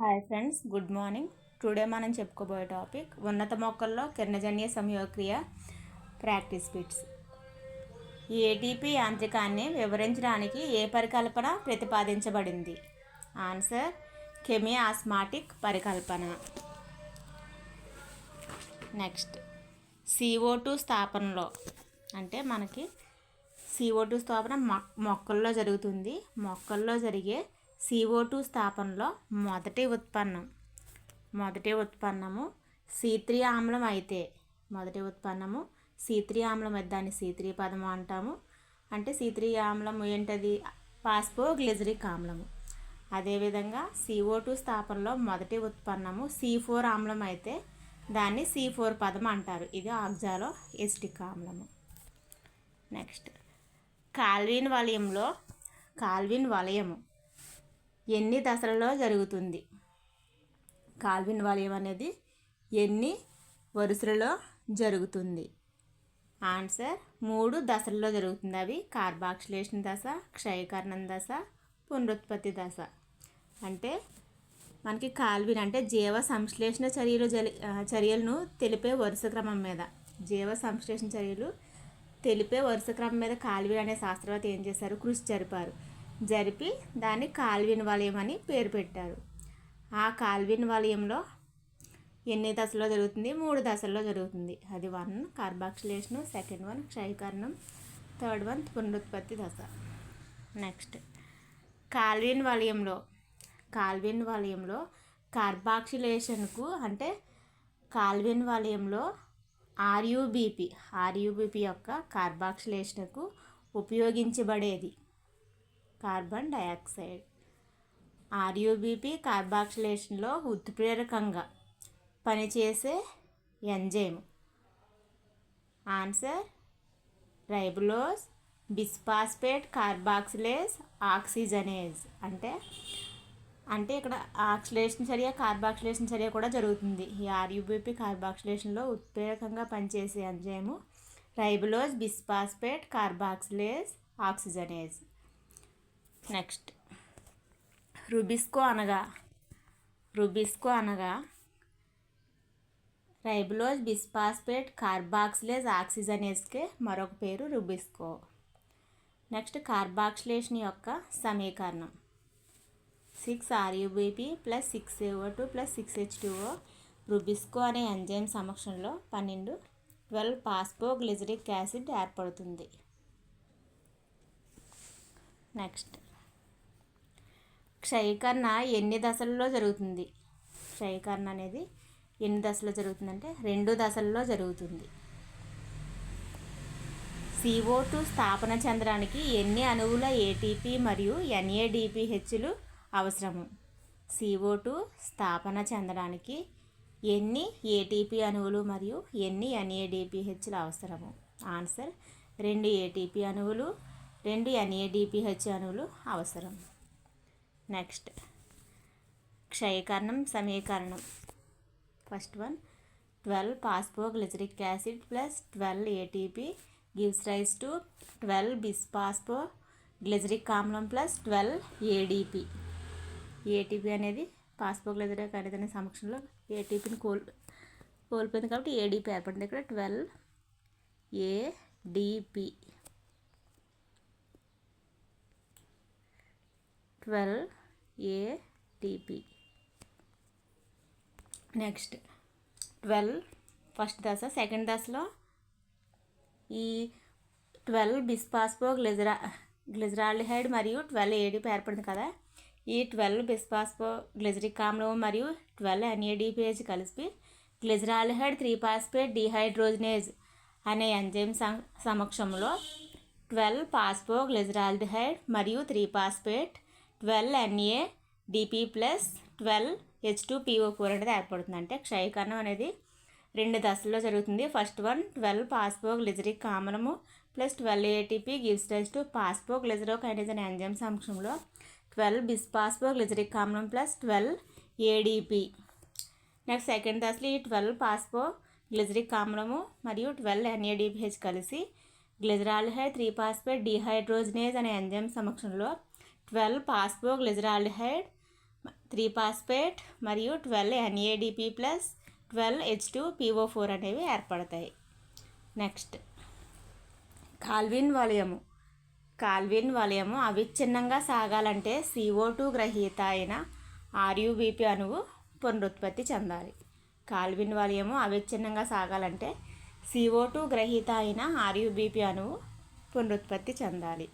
Hi friends good morning. Today మనం చెప్పుకోబోయే topic ఉన్నత మొక్కల్లో కిరణజన్య సంయోక్రియ ప్రాక్టీస్ బిట్స్. ఏటీపీ యాంత్రికాన్ని వివరించడానికి ఏ పరికల్పన ప్రతిపాదించబడింది? ఆన్సర్ కెమి ఆస్మాటిక్ పరికల్పన. నెక్స్ట్ సిఓ టూ స్థాపనలో అంటే మనకి సిఓ టూ స్థాపన మొ- మొక్కల్లో జరుగుతుంది. మొక్కల్లో జరిగే సిఓ టూ స్థాపనలో మొదటి ఉత్పన్నం. మొదటి ఉత్పన్నము సి త్రీ ఆమ్లం అయితే. మొదటి ఉత్పన్నము సి త్రీ ఆమ్లం అయితే. దాన్ని సి త్రీ పదము అంటాము. అంటే సి త్రీ ఆమ్లం ఏంటది? పాస్పో గ్లిజరిక్ ఆమ్లము అదేవిధంగా సిఓ టూ స్థాపనలో మొదటి ఉత్పన్నము సి ఫోర్ ఆమ్లం అయితే దాన్ని సి ఫోర్ పదం అంటారు. ఇది ఆక్జాలో ఎస్టిక్ ఆమ్లము. నెక్స్ట్. కాల్విన్ వలయంలో కాల్విన్ వలయము ఎన్ని దశలలో జరుగుతుంది? కాల్విన్ వలయం అనేది ఎన్ని వరుసలలో జరుగుతుంది? ఆన్సర్ మూడు దశల్లో జరుగుతుంది. అవి కార్బాక్సిలేషన్ దశ క్షయకరణం దశ పునరుత్పత్తి దశ. అంటే మనకి కాల్విన్ అంటే జీవ సంశ్లేషణ చర్యలు చర్యలను తెలిపే వరుస క్రమం మీద. జీవ సంశ్లేషణ చర్యలు తెలిపే వరుస క్రమం మీద కాల్విన్ అనే శాస్త్రవేత్త ఏం చేశారు? కృషి జరిపారు. జరిపి దాన్ని కాల్విన్ వలయం అని పేరు పెట్టారు. ఆ కాల్విన్ వలయంలో ఎన్ని దశల్లో జరుగుతుంది? మూడు దశల్లో జరుగుతుంది. అది వన్ కార్బాక్సిలేషన్ సెకండ్ వన్ క్షయకరణం థర్డ్ వన్ పునరుత్పత్తి దశ. నెక్స్ట్. కాల్విన్ వలయంలో కాల్విన్ వలయంలో కార్బాక్సిలేషన్కు అంటే కాల్విన్ వలయంలో ఆర్యూబీపీ ఆర్యూబీపీ యొక్క కార్బాక్సిలేషన్కు ఉపయోగించబడేది. Carbon dioxide. ఆర్యూబీపీ కార్బాక్సిలేషన్లో ఉత్ప్రేరకంగా పనిచేసే enzyme. Answer ribulose bisphosphate carboxylase oxygenase. అంటే అంటే ఇక్కడ ఆక్సిలేషన్ చర్య కార్బాక్సిలేషన్ చర్య కూడా జరుగుతుంది. ఈ ఆర్యూబీపీ కార్బాక్సిలేషన్లో ఉత్ప్రేరకంగా పనిచేసే enzyme ribulose bisphosphate carboxylase oxygenase. Next. Rubisco అనగా రుబిస్కో అనగా రైబులోజ్ బిస్పాస్పేట్ కార్బాక్సిలేజ్ ఆక్సిజనేస్కే మరొక పేరు రుబిస్కో. నెక్స్ట్ కార్బాక్సిలేషన్ యొక్క సమీకరణం. Six RuBP plus six AO two plus six H two O rubisco అనే ఎంజైమ్ సమక్షంలో పన్నెండు ట్వెల్వ్ పాస్పోగ్లిజరిక్ యాసిడ్ ఏర్పడుతుంది. నెక్స్ట్. క్షయకరణ ఎన్ని దశల్లో జరుగుతుంది? క్షయకరణ అనేది ఎన్ని దశలో జరుగుతుందంటే రెండు దశల్లో జరుగుతుంది. సిఓ టూ స్థాపన చెందడానికి ఎన్ని అణువుల ఏటీపీ మరియు ఎన్ఏడిపిహెచ్లు అవసరము? సిఓ టూ స్థాపన చెందడానికి ఎన్ని ఏటీపీ అణువులు మరియు ఎన్ని ఎన్ఏడిపిహెచ్లు అవసరము? ఆన్సర్ రెండు ఏటీపీ అణువులు రెండు ఎన్ఏడిపిహెచ్ అణువులు అవసరం. నెక్స్ట్. క్షయకరణం సమీకరణం. First one. Twelve phosphoglyceric acid plus twelve ATP gives rise to twelve bisphospho glyceric ఆమ్లం ప్లస్ ట్వెల్వ్ ఏడీపీ ఏటీపీ అనేది పాస్పోగ్లిజరిక్ అనేది అనే సమక్షంలో ఏటీపీని కోల్ కోల్పోయింది కాబట్టి ఏడీపీ ఏర్పడింది. ఇక్కడ twelve ADP twelve ATP next twelve first దశ సెకండ్ దశలో ఈ ట్వెల్వ్ బిస్పాస్పో గ్లిజరా గ్లిజరాల్డిహైడ్ మరియు ట్వెల్వ్ ఏడీపీ ఏర్పడింది కదా. ఈ ట్వెల్వ్ బిస్పాస్పో గ్లిజరిక్ ఆమ్లం మరియు ట్వెల్వ్ ఎన్ఏడిపిహెచ్ కలిపి గ్లిజరాల్డిహైడ్ త్రీ పాస్పేట్ డిహైడ్రోజనేజ్ అనే ఎంజైమ్ సం- సమక్షంలో ట్వెల్వ్ పాస్పో గ్లిజరాల్డిహైడ్ మరియు three phosphate twelve NA DP plus twelve H two PO four అనేది ఏర్పడుతుంది అంటే క్షయకరణం అనేది రెండు దశల్లో జరుగుతుంది. First one twelve phospho లిజరిక్ ఆమ్లము plus twelve ATP gives rise to phospho glycero kinase అనే ఎంజైమ్ సమక్షంలో ట్వెల్వ్ బిస్పాస్పో గ్లిజరిక్ ఆమ్లం plus twelve ADP. Next second దశలో ఈ ట్వెల్వ్ పాస్పో గ్లిజరిక్ ఆమ్లము మరియు ట్వెల్వ్ ఎన్ఏడిపిహెచ్ కలిసి గ్లిజరాల్హైడ్ త్రీ పాస్పేట్ డిహైడ్రోజనేజ్ అనే ఎంజైమ్ సమక్షంలో twelve phospho glyceraldehyde three phosphate మరియు twelve NADP plus twelve H two PO four అనేవి ఏర్పడతాయి. నెక్స్ట్ కాల్విన్ వలయము. కాల్విన్ వలయము అవిచ్ఛిన్నంగా సాగాలంటే సిఓ టూ గ్రహీత అయిన ఆర్యుబిపి అణువు పునరుత్పత్తి చెందాలి. కాల్విన్ వలయము అవిచ్ఛిన్నంగా సాగాలంటే సిఓ టూ గ్రహీత అయిన ఆర్యుబిపి అణువు పునరుత్పత్తి చెందాలి.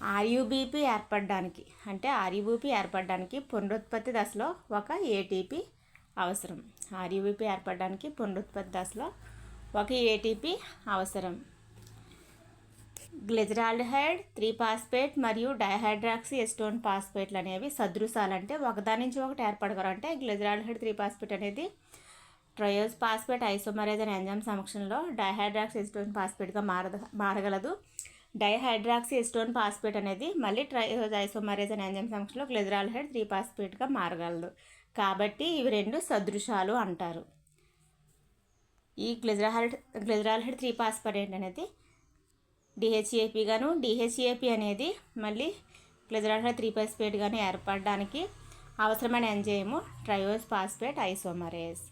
ఆర్యుబీపీ ఏర్పడడానికి అంటే ఆర్యుబీపీ ఏర్పడడానికి పునరుత్పత్తి దశలో ఒక ఏటీపీ అవసరం. ఆర్యుబీపీ ఏర్పడడానికి పునరుత్పత్తి దశలో ఒక ఏటీపీ అవసరం. గ్లిజరాల్డిహైడ్ త్రీ పాస్పేట్ మరియు డైహైడ్రాక్సీ ఎస్టోన్ పాస్పేట్లు అనేవి సదృశాలు. అంటే ఒకదాని నుంచి ఒకటి ఏర్పడగలరు అంటే గ్లిజరాల్డిహైడ్ త్రీ పాస్పేట్ అనేది ట్రయోస్ పాస్పేట్ ఐసోమరేజ్ అనే ఎంజైమ్ సమక్షంలో డైహైడ్రాక్సీ ఎస్టోన్ పాస్పేట్గా మారద మారగలదు. డైహైడ్రాక్సీ ఎస్టోన్ పాస్పేట్ అనేది మళ్ళీ ట్రయోజ్ ఐసోమరేజ్ అనే ఎంజైమ్ సమక్షంలో హెడ్ త్రీ పాస్పేట్గా మారగలదు. కాబట్టి ఇవి రెండు సదృశాలు అంటారు. ఈ గ్లిజరాల్హైడ్ గ్లిజరాల్హైడ్ త్రీ పాస్పరేట్ అనేది డిహెచ్ఏపీ గాను డిహెచ్ఏపి అనేది మళ్ళీ గ్లిజరాల్హైడ్ త్రీ పాస్పేట్ గాను ఏర్పడడానికి అవసరమైన ఎంజైము ట్రయోస్ పాస్పేట్ ఐసోమరేజ్